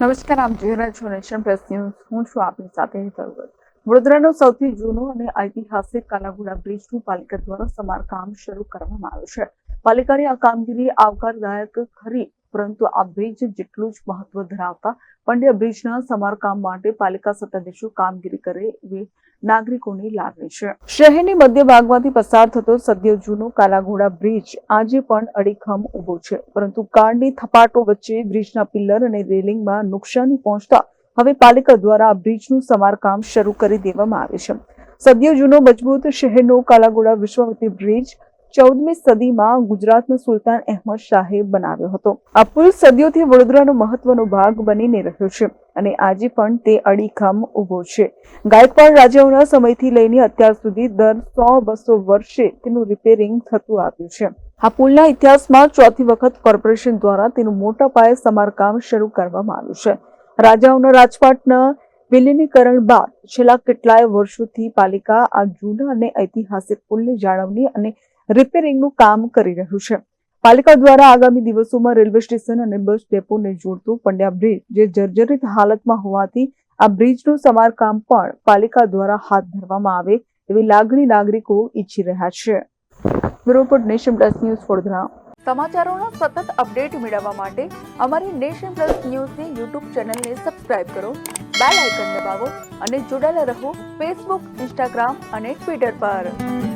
નમસ્કાર, આપ જોઈ રહ્યા છો નેશન પ્રેસ ન્યૂઝ હું છું આપની સાથે હેતલ. વડોદરાનો સૌથી જૂનો અને ઐતિહાસિક કાલાઘોડા બ્રિજનું પાલિકા દ્વારા સમારકામ શરૂ કરવામાં આવ્યું છે પાલિકાની આ કામગીરી આવકારદાયક ખરી પરંતુ આ બ્રિજ જેટલું જ મહત્વ ધરાવતા પંડ્યા બ્રિજના સમારકામ માટે પાલિકા સત્તાધીશો કામગીરી કરે એવી નાગરિકોની લાગણી છે. શહેરની મધ્ય ભાગમાંથી પસાર થતો સદ્ય જૂનો કાલાઘોડા બ્રિજ આજે પણ અડીખમ ઊભો છે. પરંતુ કાળની થપાટો વચ્ચે બ્રિજના પિલ્લર અને રેલિંગમાં નુકસાની પહોંચતા હવે પાલિકા દ્વારા આ બ્રિજનું સમારકામ શરૂ કરી દેવામાં આવે છે. સદ્ય જૂનો મજબૂત શહેરનો કાલાઘોડા વિશ્વવતી બ્રિજ ચૌદમી સદીમાં ગુજરાતનો સુલતાન અહેમદ શાહે બનાવ્યો હતો. આ પુલ સદીઓથી વડોદરાનો મહત્વનો ભાગ બનીને રહ્યો છે અને આજે પણ તે અડીખમ ઊભો છે. ગાયકવાડ રાજાઓના સમયથી લઈને અત્યાર સુધી દર સો બસો વર્ષે તેનું રિપેરિંગ થતું આવ્યું છે. આ પુલના ઇતિહાસમાં ચોથી વખત કોર્પોરેશન દ્વારા તેનું મોટા પાયે સમારકામ શરૂ કરવામાં આવ્યું છે. રાજાઓના રાજપાટના વિલીનીકરણ બાદ છેલ્લા કેટલાય વર્ષોથી પાલિકા આ જૂના અને ઐતિહાસિક પુલની જાળવણી અને રિપેરિંગનું કામ કરી રહ્યું છે. પાલિકા દ્વારા આગામી દિવસોમાં રેલવે સ્ટેશન અને બસ ડેપોને જોડતું પંડ્યા બ્રિજ, જે જર્જરિત હાલતમાં હોવાથી આ બ્રિજનું સમારકામ પણ પાલિકા દ્વારા હાથ ધરવામાં આવે એવી લાગણી નાગરિકો ઈચ્છી રહ્યા છે. Report Nation Plus News Vadodara. સમાચારોના સતત અપડેટ મેળવવા માટે અમારી નેશન પ્લસ ન્યૂઝની યુટ્યુબ ચેનલને સબસ્ક્રાઇબ કરો, બેલ આઇકન દબાવો અને જોડાયેલા રહો ફેસબુક, ઇન્સ્ટાગ્રામ અને ટ્વિટર પર.